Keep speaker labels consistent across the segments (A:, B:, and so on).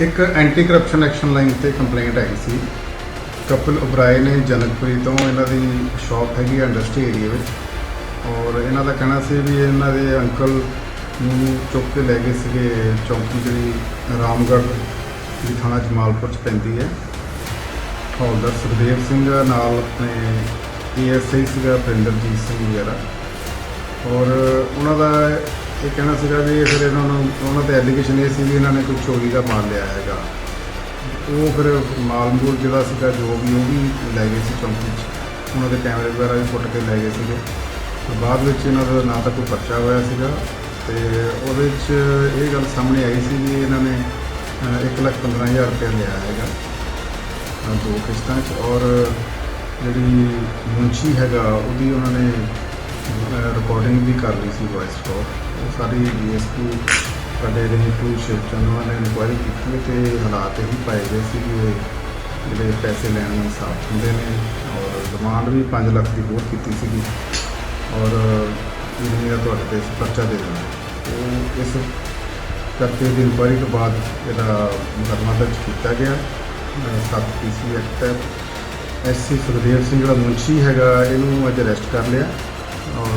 A: ਇੱਕ anti corruption action line ਤੇ complaint ਆਈ ਸੀ। ਕਪਿਲ ਉਬਰਾਏ ਨੇ ਜਨਕਪੁਰੀ ਤੋਂ, ਇਹਨਾਂ ਦੀ ਸ਼ਾਪ ਹੈਗੀ ਇੰਡਸਟਰੀ ਏਰੀਆ ਵਿੱਚ। ਔਰ ਇਹਨਾਂ ਦਾ ਕਹਿਣਾ ਸੀ ਵੀ ਇਹਨਾਂ ਦੇ ਅੰਕਲ ਨੂੰ ਚੁੱਕ ਕੇ ਲੈ ਗਏ ਸੀਗੇ ਚੌਂਕੀ ਜਿਹੜੀ ਰਾਮਗੜ੍ਹ ਦੀ ਥਾਣਾ ਜਮਾਲਪੁਰ ਚ ਪੈਂਦੀ ਹੈ। ਹੌਲਦਾਰ ਸੁਖਦੇਵ ਸਿੰਘ ਨਾਲ ਆਪਣੇ ਏਐਸਆਈ ਸੀਗਾ ਪ੍ਰਿੰਦਰਜੀਤ ਸਿੰਘ ਵਗੈਰਾ। ਔਰ ਉਹਨਾਂ ਦਾ ਇਹ ਕਹਿਣਾ ਸੀਗਾ ਵੀ ਫਿਰ ਇਹਨਾਂ ਨੂੰ ਉਹਨਾਂ ਤੇ ਐਲੀਗੇਸ਼ਨ ਇਹ ਸੀ ਵੀ ਇਹਨਾਂ ਨੇ ਕੋਈ ਚੋਰੀ ਦਾ ਮਾਲ ਲਿਆ ਹੈਗਾ। ਉਹ ਫਿਰ ਮਾਲ ਮੂਲ ਜਿਹੜਾ ਸੀਗਾ ਜੋ ਵੀ ਉਹ ਵੀ ਲੈ ਗਏ ਸੀ ਚੌਂਕੀ 'ਚ ਉਹਨਾਂ ਦੇ ਕੈਮਰੇ ਵਗੈਰਾ ਵੀ ਫੁੱਟ ਕੇ ਲੈ ਗਏ ਸੀਗੇ। ਤੇ ਬਾਅਦ ਵਿੱਚ ਇਹਨਾਂ ਦਾ ਨਾ ਤਾਂ ਕੋਈ ਪਰਚਾ ਹੋਇਆ ਸੀਗਾ। ਤੇ ਉਹਦੇ 'ਚ ਇਹ ਗੱਲ ਸਾਹਮਣੇ ਆਈ ਸੀ ਵੀ ਇਹਨਾਂ ਨੇ ਅਹ, ਇੱਕ ਲੱਖ ਪੰਦਰਾਂ ਹਜ਼ਾਰ ਰੁਪਏ ਲਿਆ ਹੈਗਾ। ਦੋ ਕਿਸ਼ਤਾਂ 'ਚ। ਔਰ ਜਿਹੜੀ ਮੁੰਸ਼ੀ ਹੈਗਾ ਉਹਦੀ ਉਹਨਾਂ ਨੇ ਰਿਕਾਰਡਿੰਗ ਵੀ ਕਰ ਲਈ ਸੀ ਵੌਇਸ ਕਾਲ ਉਹ ਸਾਰੀ ਡੀਐਸਪੀ ਸਾਡੇ ਰਹੇ ਟੂ ਸ਼ਿਵਚੰਦ ਉਹਨਾਂ ਨੇ ਇਨਕੁਆਇਰੀ ਕੀਤੀ ਤੇ ਹਾਲਾਤ ਇਹ ਪਾਏ ਗਏ ਸੀ ਕਿ ਇਹ ਜਿਹੜੇ ਪੈਸੇ ਲੈਣ ਨੂੰ ਸਾਫ਼ ਹੁੰਦੇ ਨੇ ਔਰ ਡਿਮਾਂਡ ਵੀ 5 ਲੱਖ ਦੀ ਹੋਰ ਕੀਤੀ ਸੀਗੀ ਔਰ ਇਹਨੇ ਤੁਹਾਡੇ ਤੇ ਪਰਚਾ ਦੇ ਦੇਣਾ ਉਹ ਇਸ ਕਰਕੇ ਦੀ ਇਨਕੁਆਇਰੀ ਤੋਂ ਬਾਅਦ ਇਹਦਾ ਮੁਕੱਦਮਾ ਦਰਜ ਕੀਤਾ ਗਿਆ। ਸਬ ਪੀਸੀ ਐਕਟ ਹੈ ਐਸਸੀ ਸੁਖਦੇਵ ਸਿੰਘ ਜਿਹੜਾ ਮੁਨਸ਼ੀ ਹੈਗਾ, ਇਹਨੂੰ ਅੱਜ ਅਰੈਸਟ ਕਰ ਲਿਆ। ਔਰ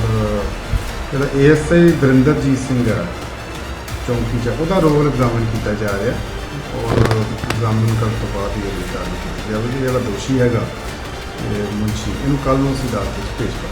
A: ਜਿਹੜਾ ਏਐਸਆਈ ਗੁਰਿੰਦਰਜੀਤ ਸਿੰਘ ਹੈ, ਚੌਂਕੀ 'ਚ, ਉਹਦਾ ਰੋਲ ਐਗਜ਼ਾਮਿਨ ਕੀਤਾ ਜਾ ਰਿਹਾ ਔਰ ਐਗਜ਼ਾਮਿਨ ਕਰਨ ਤੋਂ ਬਾਅਦ ਹੀ ਇਹ ਕਾਰਵਾਈ ਕੀਤੀ ਜਾਵੇਗੀ ਜਿਹੜਾ ਦੋਸ਼ੀ ਹੈਗਾ, ਇਹ ਮੁੰਸ਼ੀ ਇਹਨੂੰ ਕੱਲ ਨੂੰ ਅਸੀਂ ਅਦਾਲਤ ਵਿੱਚ ਪੇਸ਼ ਕਰਾਂਗੇ।